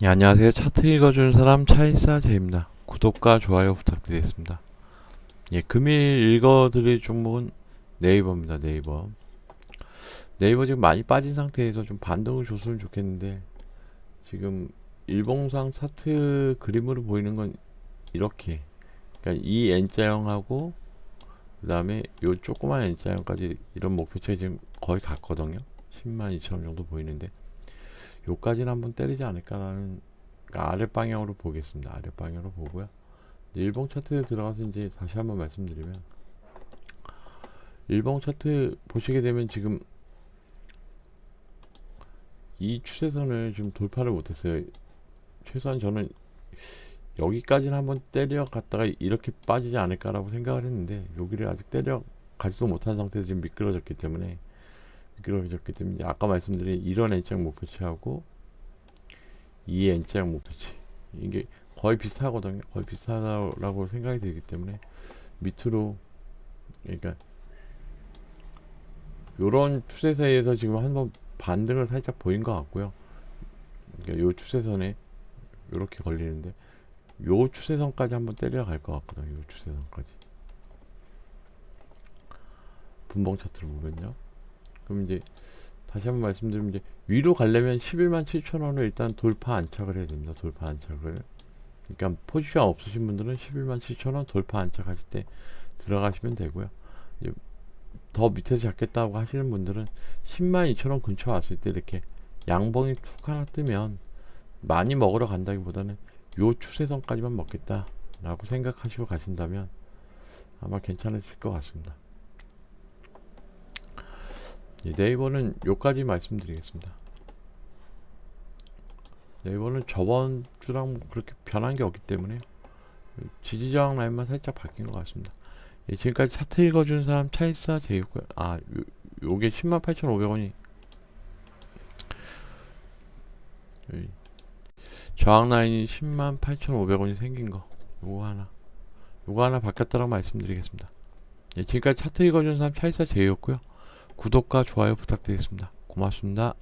예, 안녕하세요. 차트 읽어주는 사람 차이사 제입니다. 구독과 좋아요 부탁드리겠습니다. 예, 금일 읽어드릴 종목은 네이버입니다. 네이버. 네이버 지금 많이 빠진 상태에서 좀 반등을 줬으면 좋겠는데 지금 일봉상 차트 그림으로 보이는 건 이렇게 그러니까 이 N자형하고 그 다음에 요 조그만 N자형까지 이런 목표치가 지금 거의 같거든요. 10만 2천 정도 보이는데 요까지는 한번 때리지 않을까라는 그러니까 아랫 방향으로 보겠습니다. 아랫 방향으로 보고요. 일봉 차트에 들어가서 이제 다시 한번 말씀드리면 일봉 차트 보시게 되면 지금 이 추세선을 지금 돌파를 못했어요. 최소한 저는 여기까지는 한번 때려갔다가 이렇게 빠지지 않을까라고 생각을 했는데 여기를 아직 때려가지도 못한 상태에서 지금 미끄러졌기 때문에 미끄러졌기 때문에 아까 말씀드린 이런 N자형 목표치하고 이 N자형 목표치 이게 거의 비슷하거든요. 거의 비슷하다고 생각이 들기 때문에 밑으로 그러니까 요런 추세선에서 지금 한번 반등을 살짝 보인 것 같고요. 그러니까 요 추세선에 요렇게 걸리는데 요 추세선까지 한번 때려갈 것 같거든요. 요 추세선까지 분봉 차트를 보면요. 그럼 이제 다시 한번 말씀드리면 이제 위로 가려면 11만 7천 원을 일단 돌파 안착을 해야 됩니다. 돌파 안착을. 그러니까 포지션 없으신 분들은 11만 7천 원 돌파 안착하실 때 들어가시면 되고요. 더 밑에서 잡겠다고 하시는 분들은 10만 2천 원 근처 왔을 때 이렇게 양봉이 툭 하나 뜨면 많이 먹으러 간다기보다는 요 추세선까지만 먹겠다라고 생각하시고 가신다면 아마 괜찮으실 것 같습니다. 예, 네이버는 요까지 말씀드리겠습니다. 네이버는 저번 주랑 뭐 그렇게 변한 게 없기 때문에 지지저항 라인만 살짝 바뀐 것 같습니다. 예, 지금까지 차트 읽어준 사람 차이사 제이고요. 아, 요, 요게 108,500원이 저항 라인이 108,500원이 생긴 거. 요거 하나. 요거 하나 바뀌었다고 말씀드리겠습니다. 예, 지금까지 차트 읽어준 사람 차이사 제이였고요. 구독과 좋아요 부탁드리겠습니다. 고맙습니다.